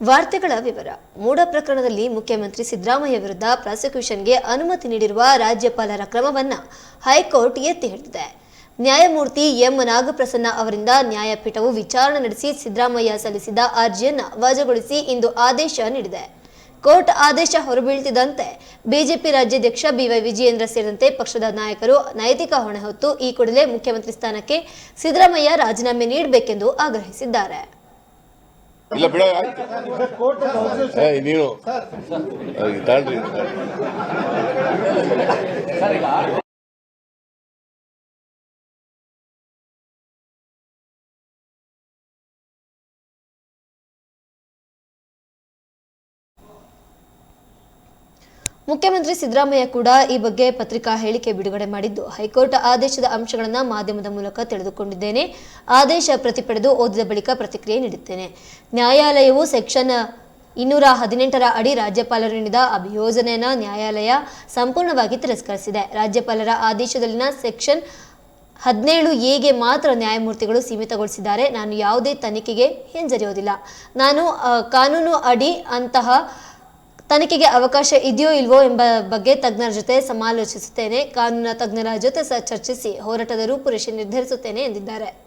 ವಾರ್ತೆಗಳ ವಿವರ. ಮೂಡ ಪ್ರಕರಣದಲ್ಲಿ ಮುಖ್ಯಮಂತ್ರಿ ಸಿದ್ದರಾಮಯ್ಯ ವಿರುದ್ಧ ಪ್ರಾಸಿಕ್ಯೂಷನ್ಗೆ ಅನುಮತಿ ನೀಡಿರುವ ರಾಜ್ಯಪಾಲರ ಕ್ರಮವನ್ನ ಹೈಕೋರ್ಟ್ ಎತ್ತಿ ಹಿಡಿದಿದೆ. ನ್ಯಾಯಮೂರ್ತಿ ಎಂ. ನಾಗಪ್ರಸನ್ನ ಅವರಿಂದ ನ್ಯಾಯಪೀಠವು ವಿಚಾರಣೆ ನಡೆಸಿ ಸಿದ್ದರಾಮಯ್ಯ ಸಲ್ಲಿಸಿದ ಅರ್ಜಿಯನ್ನು ವಜಾಗೊಳಿಸಿ ಇಂದು ಆದೇಶ ನೀಡಿದೆ. ಕೋರ್ಟ್ ಆದೇಶ ಹೊರಬೀಳ್ತಿದ್ದಂತೆ ಬಿಜೆಪಿ ರಾಜ್ಯಾಧ್ಯಕ್ಷ ಬಿವೈ ವಿಜಯೇಂದ್ರ ಸೇರಿದಂತೆ ಪಕ್ಷದ ನಾಯಕರು ನೈತಿಕ ಹೊಣೆ ಹೊತ್ತು ಈ ಕೂಡಲೇ ಮುಖ್ಯಮಂತ್ರಿ ಸ್ಥಾನಕ್ಕೆ ಸಿದ್ದರಾಮಯ್ಯ ರಾಜೀನಾಮೆ ನೀಡಬೇಕೆಂದು ಆಗ್ರಹಿಸಿದ್ದಾರೆ. ಇಲ್ಲ ಬಿಡ ನೀನು. ಅವ್ರಿಗೆ ಮುಖ್ಯಮಂತ್ರಿ ಸಿದ್ದರಾಮಯ್ಯ ಕೂಡ ಈ ಬಗ್ಗೆ ಪತ್ರಿಕಾ ಹೇಳಿಕೆ ಬಿಡುಗಡೆ ಮಾಡಿದ್ದು. ಹೈಕೋರ್ಟ್ ಆದೇಶದ ಅಂಶಗಳನ್ನು ಮಾಧ್ಯಮದ ಮೂಲಕ ತಿಳಿದುಕೊಂಡಿದ್ದೇನೆ. ಆದೇಶ ಪ್ರತಿ ಪಡೆದು ಓದಿದ ಬಳಿಕ ಪ್ರತಿಕ್ರಿಯೆ ನೀಡುತ್ತೇನೆ ನ್ಯಾಯಾಲಯವು ಸೆಕ್ಷನ್ ಇನ್ನೂರ ಹದಿನೆಂಟರ ಅಡಿ ರಾಜ್ಯಪಾಲರು ನೀಡಿದ ಅಭಿಯೋಜನೆಯನ್ನು ನ್ಯಾಯಾಲಯ ಸಂಪೂರ್ಣವಾಗಿ ತಿರಸ್ಕರಿಸಿದೆ. ರಾಜ್ಯಪಾಲರ ಆದೇಶದಲ್ಲಿನ ಸೆಕ್ಷನ್ ಹದಿನೇಳು ಎಗೆ ಮಾತ್ರ ನ್ಯಾಯಮೂರ್ತಿಗಳು ಸೀಮಿತಗೊಳಿಸಿದ್ದಾರೆ. ನಾನು ಯಾವುದೇ ತನಿಖೆಗೆ ಹಿಂಜರಿಯೋದಿಲ್ಲ. ನಾನು ಕಾನೂನು ಅಡಿ ಅಂತಹ ತನಿಖೆಗೆ ಅವಕಾಶ ಇದೆಯೋ ಇಲ್ವೋ ಎಂಬ ಬಗ್ಗೆ ತಜ್ಞರ ಜೊತೆ ಸಮಾಲೋಚಿಸುತ್ತೇನೆ. ಕಾನೂನು ತಜ್ಞರ ಜೊತೆ ಚರ್ಚಿಸಿ ಹೋರಾಟದ ರೂಪುರೇಷೆ ನಿರ್ಧರಿಸುತ್ತೇನೆ ಎಂದಿದ್ದಾರೆ.